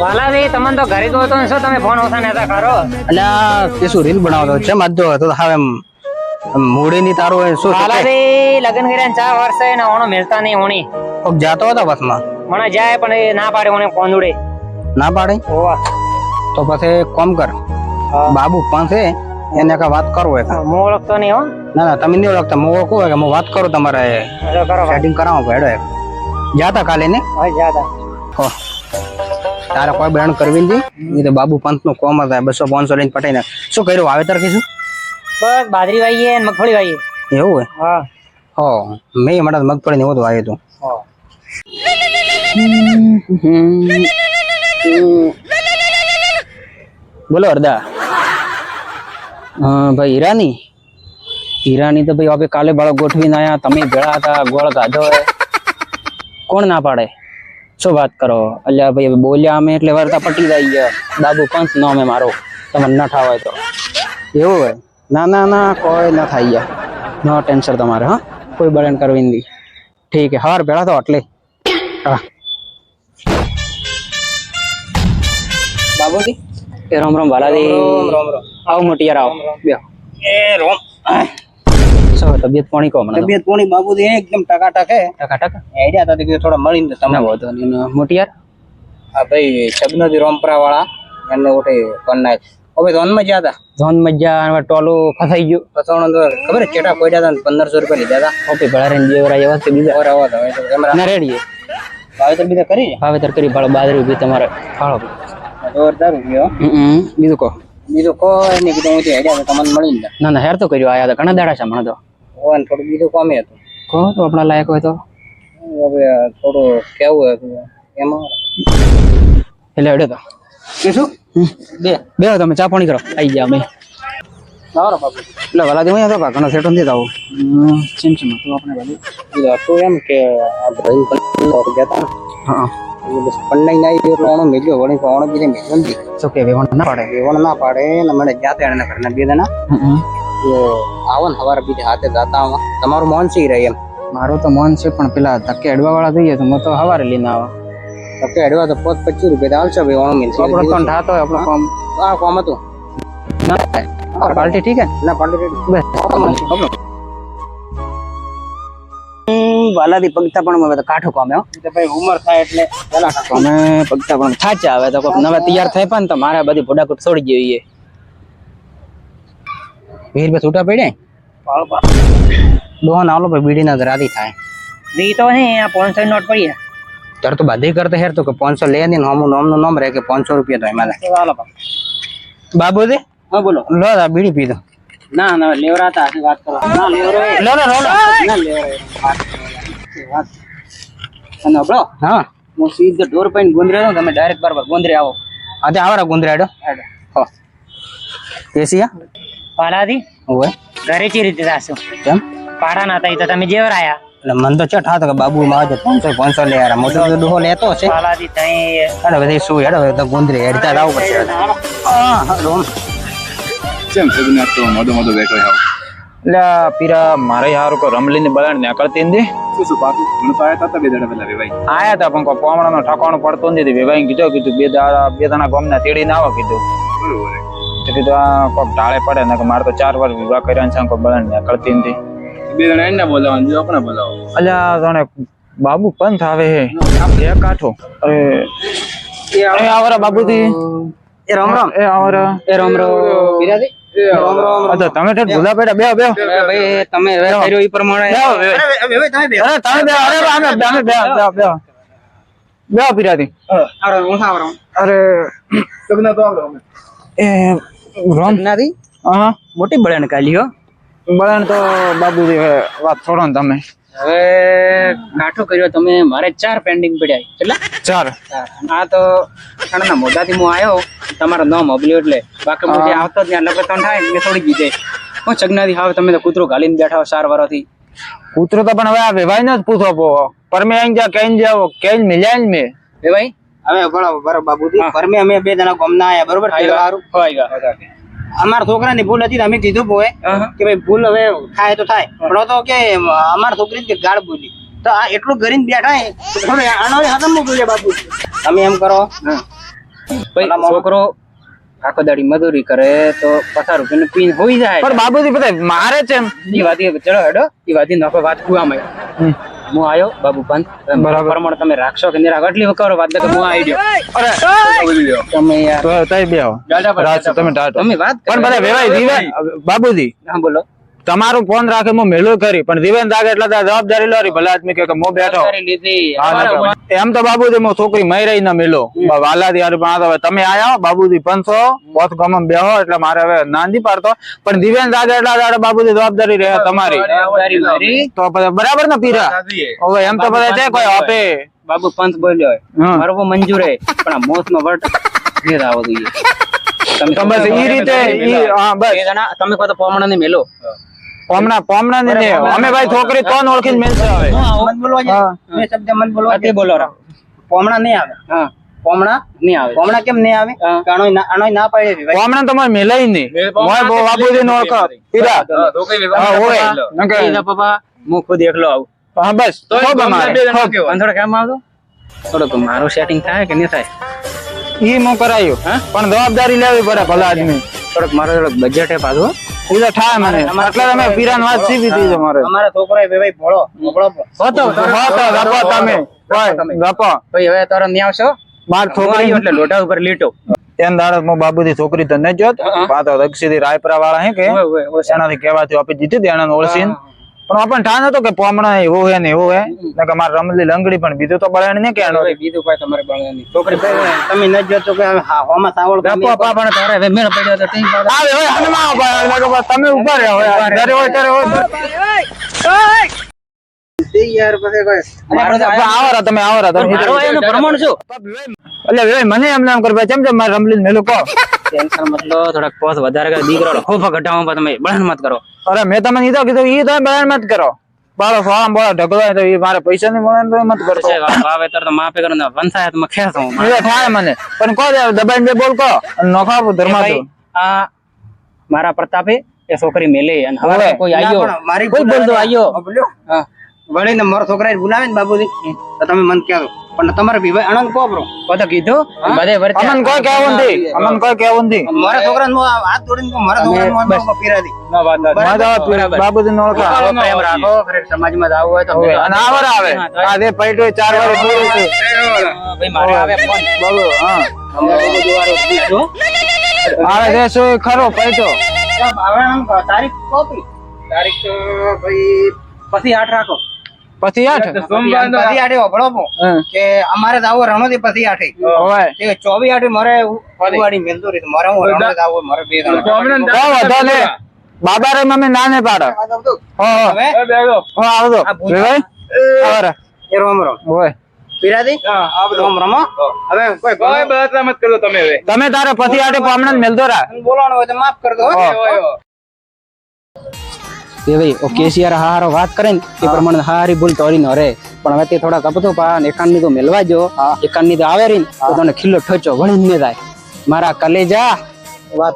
વાલાજી તમને તો ઘરે તો હતો ને શું તમે ફોન ઓછા નતા કરો? અલ્યા તે શું રીલ બનાવતો છે મત જો તો હવે મૂડી ની તારું શું વાલાજી લગ્ન કર્યા વર્ષ છે ને ઓણો મિલતા નહીં ઓણી. કોક જાતો હતો બસમાં? મને જાય પણ એ ના પાડે ઓણે કોંદુડે ના પાડે? ઓવા તો પછી કોમ કર બાબુ પાસે એને કા વાત કરું એક. હું ઓળખતો નહીં હો. ના ના તમે નહીં ઓળખતા હું ઓળખું કે હું વાત કરું તમારે. સેટિંગ કરાવો ભેડો એક. જાતા કાલે ને? હા જાતા. હો. તારે કોઈ બ્રાન્ડ કરવી નથી એ તો બાબુ પંતનું કોમ હતા બસો પાંચસો લઈને પટાઈને. શું કર્યું વાવેતર કીધું? બસ બાજરી વાઈએ ને મગફળી વાઈએ એવું હોય? હા. હો મેં મારા મગફળી ને એવું આવ્યું હતું. બોલો અરદા હા ભાઈ હીરાની? હીરાની તો ભાઈ આપણે કાલે બાળક ગોઠવીને આયા તમે ભેળા હતા ગોળ ગાધો કોણ ના પાડે? શું વાત કરો? અલ્યા ભાઈ હવે બોલ્યા અમે એટલે વર્તા પટી જાય ગયા બાબુ પંચ નો અમે મારો. તમને ન ઠાવાય તો. એવું હોય? ના ના ના કોઈ ના થાય ગયા નો ટેન્શન તમારે હા? કોઈ બળન કરવી નથી ઠીક હે હવાર ભેળા તો એટલે હા. બાબુજી એ રામ રામ બાલાજી રામ રામ આવો મોટી યાર આવો. બેહો. એ રોમ. શું તબિયત પાણી કહો મને તબિયત પાણી બાબુજી એકદમ ટકાટક હે. ટકાટક? આઈડિયા હતા કે થોડા મળીને તમને વધો મોટી યાર હા ભાઈ શબનદી રોમપરા વાળા એમને ઓટે કન્નાય હવે ધોન મજા જ્યાં હતા. ધોન મજા જ્યાં ટોલું ફસાઈ ગયું. ફસાણો તો ખબર છે ચેટા પડ્યા હતા પંદરસો રૂપિયા લીધા હતા. ઓપી ભળા રહીને જે વરા એવા બીજા. ઓર આવા હતા ના રેડીએ વાવેતર બીજા કરી વાવેતર કરી ભાડો બાદરી ઊભી તમારે ફાળો. જોરદાર ઉગ્યો બીજું કહો. બીજું કહો નહીં કીધું હું આઈડિયા તમને મળી ને ના ના હેર તો કર્યો આયા હતા ઘણા દાડા છે મને તો. ઓન થોડું બીજું કોમે હતું. કહો તો આપણા લાયક હોય તો? હવે થોડું કેવું હતું એમાં. એટલે અડે તો. કે શું? બે. બે તમે ચા પાણી કરો. આવી ગયા અમે. સારો બાપુ એટલે વાલા હું તો ઘણો સેટો નથી આવું ચીમ ચીમ હતું આપણે બાજુ હતું એમ કે આ ભાઈ ગયા હતા. હા પંડાઈ ના આવી એટલે ઓણો મેલ્યો વળી ઓણો બીજે મેલ્યો નથી. શું કે વેવણ ના પાડે? વેવણ ના પાડે ને મને જાતે એને ઘરના બે તો આવો ને સવારે બીજે હાથે જાતા તમારું મોન સી રહે એમ. મારું તો મોન છે પણ પેલા ધક્કે અડવા વાળા જોઈએ તો હું તો હવારે લઈને આવા. ધક્કે અડવા તો પોત પચીસ રૂપિયા આવશે ભાઈ ઓણો મિલશે આપણો તો ઠાતો હોય આપણો કોમ. આ કોમ હતું. ના પાર્ટી ઠીક હે? ના પાર્ટી બસ વાલાદી પગતા પણ હવે તો કાઠો કામે હો ભાઈ ઉમર થાય એટલે પેલા અમે પગતા પણ થાચા આવે તો કોઈક નવા તૈયાર થાય પણ તો મારે બધી ભોડાકૂટ છોડી જોઈએ વીર બે છૂટા પડ્યા? ડોહન આલો ભાઈ બીડી ના રાધી થાય. દી તો ને આ પાંચસો ની નોટ પડી તાર તો બધી કરતા હેર તો કે પાંચસો લે ને નોમનું નોમનું નોમ રહે કે પાંચસો રૂપિયા તો એમાં છે હાલો બાબુ દે હા બોલો. લો આ બીડી પીધો. ના ના લેવરાતા હશે વાત કરો ના લેવરો લો લો લો ના લેવરો વાત અને બ્રો હા. હું સીધો ઢોર પૈન ગુંદરે દઉં તમે ડાયરેક્ટ બરાબર ગુંદરે આવો. આજે આવરા ગુંદરાડો હો. એસિયા પાલાથી ઓય ઘરે ચી રીતે જાશું? કેમ? પાડા ના હતા તો તમે જેવર આયા? એટલે મન તો ચટ હાથ કે બાબુ માં આજે પાંચસો પાંચસો લે યાર મોટો તો ડોહો લેતો છે. પાલાથી તઈ અરે બધી શું હેડો તો ગુંદરી હેડતા જ પડશે. હા હા રોમ. કેમ છે દુનિયા તો મોડો મોડો બેઠો હાવ એટલે પીરા મારે હારું કો રમલીને બળાણ નીકળતી નથી શું શું તો આયા હતા બે દાડા પહેલા વેવાઈ. આયા તા પણ કોઈ પોમણાનો ઠકાણું પડતો નથી વેવાઈ કીધું કીધું બે દાડા બે ને તેડી તેડીને આવો કીધું. બરોબર. તો કીધું આ કોક ઢાળે પડે ને કે મારે તો ચાર વાર વિવાહ કર્યા છે કોઈ બળણ ને કરતી નથી. બે જણા એને બોલાવવાનું જો આપણે બોલાવો અલ્યા જાણે બાબુ પંથ આવે હે. એ કાઠો. અરે એ આવરા બાબુજી. એ રામ રામ. એ આવરા. એ રામ રામ. બિરાજી અચ્છા તમે ઠેઠ ભૂલા પેડા બે બે ભાઈ તમે કર્યો ઈ પ્રમાણે. અરે તમે બે અરે અમે અમે પીરાતી અરે લગ્ન તો અમે એ રોમ હા. મોટી બળણ કાલી હો. બળણ તો બાબુજી વાત છોડો ને તમે. હવે કાઠો કર્યો તમે મારે ચાર પેન્ડિંગ પડ્યા કેટલા ચાર? આ તો કણના મોઢાથી હું આવ્યો તમારો નામ મોકલ્યો એટલે. બાકી હું જે આવતો ત્યાં લગત થાય મેં થોડી દીધે હું ચગનાથી હાવ તમે તો કૂતરો ગાલીને બેઠા હો ચાર વારોથી. કૂતરો તો પણ હવે આ વેવાય ન જ પૂછો પો. પર મેં અહીં જા કઈ જાવ કઈ મિલ્યા ને મેં હવે બરાબર બાબુજી પરમે અમે બે જણા ગમના આયા બરોબર? સારું છોકરા ની ભૂલ હતી અમે કીધું પોએ કે ભાઈ ભૂલ હવે થાય તો થાય. પણ તો કે અમારા છોકરી કે ગાળ બોલી. તો આ એટલું કરીને બેઠા હે. આનો હદમ મૂકવું છે બાપુ. તમે એમ કરો. ભાઈ છોકરો આખો દાડી મજૂરી કરે તો પચાસ રૂપિયા પીન હોઈ જાય. પણ બાબુજી બધા મારે છે એમ. ઈ વાત ચલો હેડો એ વાતી નફો વાત કુવામાં. હું આયો? બાબુ પંત બરાબર. પ્રમાણે તમે રાખશો કે નહીં રાખો? એટલી વખત કરો વાત કે હું આવી ગયો. અરે તમે યાર. તો તઈ બે આવો. તમે ટાટો. તમે વાત પણ બધા વેવાય દીવા બાબુજી. હા બોલો. તમારું ફોન રાખે હું મેલું કરી પણ દિવેન દાગે એટલે જવાબદારી લો ભલે આદમી કે હું બેઠો. એમ તો બાબુજી હું છોકરી મય રહી ના મેલો. હારે પણ હવે તમે આયા બાબુજી પંચો પોત ગમ બેહો એટલે મારે હવે નાંદી પાડતો. પણ દિવેન દાદા એટલે બાબુજી જવાબદારી રહે તમારી. તો બરાબર ને પીરા? હવે એમ તો બધા છે કોઈ આપે. બાબુ પંચ બોલ્યો હમ. મરવો મંજૂર હે પણ આ મોત નો વર્ટ ઘેર આવો જોઈએ. તમે બસ ઈ રીતે તમે કહો તો પોમણા ને મેલો પોમણા કોમના ને ને અમે ભાઈ છોકરી કોણ ઓળખીને મેલશે હવે? મન બોલવા હા. મે શબ્દ મન બોલવા તે બોલો રા. કોમણા નહીં આવે. હા. કોમણા નહીં આવે. કોમણા કેમ નહીં આવે? હા. આનો ના પાડે ભાઈ. કોમણા તમારે મેલાય નહીં. મોય બો બાબુજી નો ઓળખ. પીરા હા હોય. નકે ઈના પપ્પા હું ખુદ એકલો આવું. હા બસ. તો. પણ થોડો. કેમ આવતો થોડુંક મારું સેટિંગ થાય કે નહીં થાય? ઈ હું કરાયું. પણ જવાબદારી લેવી પડે ભલા આદમી. થોડોક મારો થોડોક બજેટ હે પાછું તો થાય મને. એટલે તમે પીરાન વાત સીવી દીધી તમારે. અમારા છોકરો એ ભાઈ ભોળો. ભોળો હતો હતો ગપો તમે. ગપો ભાઈ હવે તારો ન્યા આવશો માર છોકરી એટલે લોટા ઉપર લીટો. એમ દાડો મો બાબુજી છોકરી તો ન જોત. પાતો દક્ષિણી રાયપરા વાળા હે કે. એનાથી કહેવાથી આપી દીધી હતી એને ઓળસીન પણ આપણને ઠાન હતો કે પોમણા એવું હે ને એવું હે? ને કે મારે રમલી લંગડી પણ બીજું તો બળાણ ને કે બીજું કોઈ તમારે બળાણ. નહીં છોકરી તમે ન જોતો કે હોમાં સાવળ ગપો પા પણ તારે. હવે મેળ પડ્યો તો તઈ આવે હોય હનુમાન ઊભા લાગો બસ તમે ઊભા રહ્યો હોય જ્યારે હોય ત્યારે હોય. યાર પછી કોઈ મારો તો પણ આવો રા તમે આવરા તમે મારો એનું પ્રમાણ શું? એટલે ભાઈ મને એમ નામ કરવા ચમ ચમ મારે રમલી મેલું કહો. ટેન્શન મતલબ થોડાક પોસ વધારે કરે દીકરો ખોફા ઘટાડવા તમે બળન મત કરો. અરે મેં તમને ઈ કીધું ઈ તમે બળન મત કરો. બાળો ફોર્મ બોળો ઢગલો તો ઈ મારે પૈસા નહીં મળે તો મત કરતો વાવેતર તો માપે કરો ને પંચાયતમાં ખેસ હું. એ થાય મને. પણ કહો દે દબાઈને બે બોલ કહો. અને નોખો ધર્મા તો આ મારા પ્રતાપે એ છોકરી મેલે અને હવે. કોઈ આવ્યો મારી કોઈ બોલતો આવ્યો બોલ્યો. હા. વળીને મારો છોકરા બોલાવે ને બાબુજી. તો તમે મન કહેજો. પણ તમારે વિવાહ આનંદ કોપરો કોતો કીધું બધે વર્તે અમન કોઈ કહેવું નથી? અમન કોઈ કહેવું નથી? મારા છોકરા નું હાથ જોડીને કો મારા છોકરા નું પીરા દી ના વાત ના. માધવ બાબુજી નો ઓળખા. પ્રેમ રાખો ખરેખર સમાજમાં જાવું હોય તો હવે અને આવર આવે. આ દે પૈટો ચાર વાર પૂરું છે. ભાઈ મારે આવે ફોન. બોલો હા. અમે બધું વારો પૂછજો. આવે છે શું? ખરો પૈટો તારીખ કોપી? તારીખ તો ભાઈ પછી આઠ રાખો. પછી આઠ પછી આઠે વભળો કે અમારે દાવો આવો રણોથી પછી આઠે. હોય તે ચોવી આઠે મારે ઉવાડી મેલતું રહી મારે હું રણો આવું મારે બે વધો ને બાબા રે મમ્મી નાને પાડો. હો હો હવે? હો આવજો. ભાઈ આવરા. એ રોમ રોમ. હોય પીરાદી રોમ રમો? હવે કોઈ ભણો- તમે તારે પછી આટે પામણા મેલતો રા. બોલાણો હોય તો માફ કરજો હો. એ ભાઈ કેસીઆર હારો વાત કરે ને એ પ્રમાણે હારી ભૂલ તોરી નો રે પણ હવે તે થોડા કપતો પા એકાનની તો મેલવા જો. એકાનની તો આવે રહી ને તો તને ખીલ્લો ઠોચો વળી ને જાય. મારા કલેજા. વાત